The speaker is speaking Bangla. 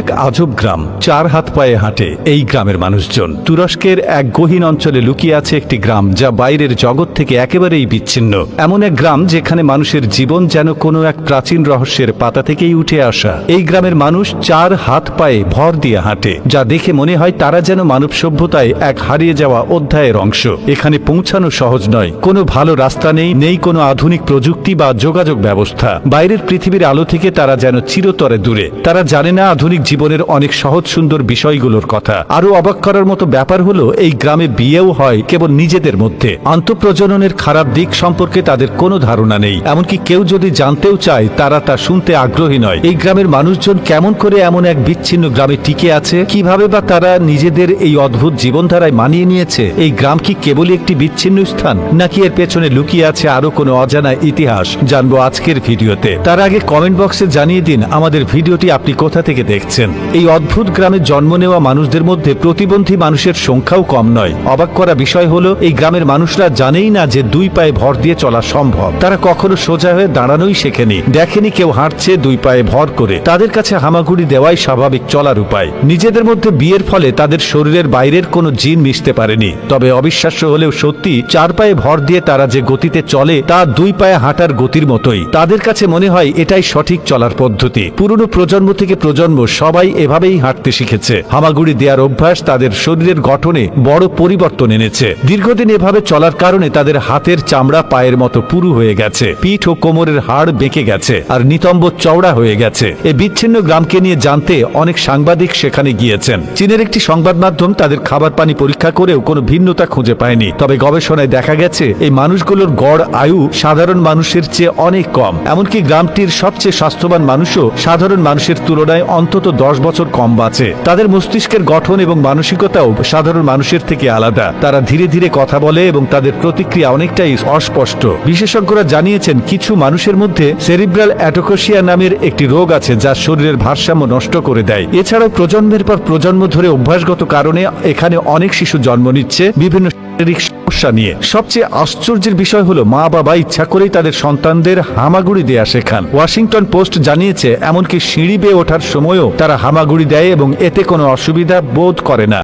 এক আজব গ্রাম। চার হাত পায়ে হাঁটে এই গ্রামের মানুষজন। তুরস্কের এক গহীন অঞ্চলে লুকিয়ে আছে একটি গ্রাম যা বাইরের জগৎ থেকে একেবারেই বিচ্ছিন্ন। এমন এক গ্রাম যেখানে মানুষের জীবন যেন কোনো এক প্রাচীন রহস্যের পাতা থেকেই উঠে আসা। এই গ্রামের মানুষ চার হাত পায়ে ভর দিয়ে হাঁটে, যা দেখে মনে হয় তারা যেন মানব সভ্যতায় এক হারিয়ে যাওয়া অধ্যায়ের অংশ। এখানে পৌঁছানো সহজ নয়। কোনো ভালো রাস্তা নেই নেই কোনো আধুনিক প্রযুক্তি বা যোগাযোগ ব্যবস্থা। বাইরের পৃথিবীর আলো থেকে তারা যেন চিরতরে দূরে। তারা জানে না আধুনিক জীবনের অনেক সহজ সুন্দর বিষয়গুলোর কথা। আরও অবাক করার মতো ব্যাপার হলো, এই গ্রামে বিয়েও হয় কেবল নিজেদের মধ্যে। আন্তঃপ্রজননের খারাপ দিক সম্পর্কে তাদের কোনো ধারণা নেই। এমনকি কেউ যদি জানতেও চায়, তারা তা শুনতে আগ্রহী নয়। এই গ্রামের মানুষজন কেমন করে এমন এক বিচ্ছিন্ন গ্রামে টিকে আছে? কীভাবে বা তারা নিজেদের এই অদ্ভুত জীবনধারায় মানিয়ে নিয়েছে? এই গ্রাম কি কেবলই একটি বিচ্ছিন্ন স্থান? নাকি এর পেছনে লুকিয়ে আছে আরও কোনো অজানা ইতিহাস? জানব আজকের ভিডিওতে। তার আগে কমেন্ট বক্সে জানিয়ে দিন, আমাদের ভিডিওটি আপনি কোথা থেকে দেখছেন? এই অদ্ভুত গ্রামে জন্ম নেওয়া মানুষদের মধ্যে প্রতিবন্ধী মানুষের সংখ্যাও কম নয়। অবাক করা বিষয় হলো, এই গ্রামের মানুষরা জানেই না যে দুই পায়ে ভর দিয়ে চলা সম্ভব। তারা কখনো সোজা হয়ে দাঁড়ানোই শেখেনি। দেখেনি কেউ হাঁটছে দুই পায়ে ভর করে। তাদের কাছে হামাগুড়ি দেওয়াই স্বাভাবিক চলার উপায়। নিজেদের মধ্যে বিয়ের ফলে তাদের শরীরের বাইরের কোনো জিন মিশতে পারেনি। তবে অবিশ্বাস্য হলেও সত্যি, চার পায়ে ভর দিয়ে তারা যে গতিতে চলে, তা দুই পায়ে হাঁটার গতির মতোই। তাদের কাছে মনে হয়, এটাই সঠিক চলার পদ্ধতি। পুরনো প্রজন্ম থেকে প্রজন্ম সবাই এভাবেই হাঁটতে শিখেছে। হামাগুড়ি দেওয়ার অভ্যাস তাদের শরীরের গঠনে বড় পরিবর্তন এনেছে। দীর্ঘদিন এভাবে চলার কারণে তাদের হাতের চামড়া পায়ের মতো পুরু হয়ে গেছে। পিঠ ও কোমরের হাড় বেঁকে গেছে আর নিতম্ব চওড়া হয়ে গেছে। এই বিচ্ছিন্ন গ্রামকে নিয়ে জানতে অনেক সাংবাদিক সেখানে গিয়েছেন। চীনের একটি সংবাদ মাধ্যম তাদের খাবার পানি পরীক্ষা করেও কোনো ভিন্নতা খুঁজে পায়নি। তবে গবেষণায় দেখা গেছে, এই মানুষগুলোর গড় আয়ু সাধারণ মানুষের চেয়ে অনেক কম। এমনকি গ্রামটির সবচেয়ে স্বাস্থ্যবান মানুষও সাধারণ মানুষের তুলনায় অন্তত দশ বছর কম বাঁচে। তাদের মস্তিষ্কের গঠন এবং মানসিকতাও সাধারণ মানুষের থেকে আলাদা। তারা ধীরে ধীরে কথা বলে এবং তাদের প্রতিক্রিয়া অনেকটাই অস্পষ্ট। বিশেষজ্ঞরা জানিয়েছেন, কিছু মানুষের মধ্যে সেরিব্রাল অ্যাটোকোসিয়া নামের একটি রোগ আছে যা শরীরের ভারসাম্য নষ্ট করে দেয়। এছাড়াও প্রজন্মের পর প্রজন্ম ধরে অভ্যাসগত কারণে এখানে অনেক শিশু জন্ম নিচ্ছে। বিভিন্ন শারীরিক সমস্যা নিয়ে। সবচেয়ে আশ্চর্যের বিষয় হলো মা বাবা ইচ্ছা করেই তাদের সন্তানদের হামাগুড়ি দেয়া শেখান। ওয়াশিংটন পোস্ট জানিয়েছে, এমনকি সিঁড়ি বেয়ে ওঠার সময়ও তারা হামাগুড়ি দেয় এবং এতে কোনো অসুবিধা বোধ করে না।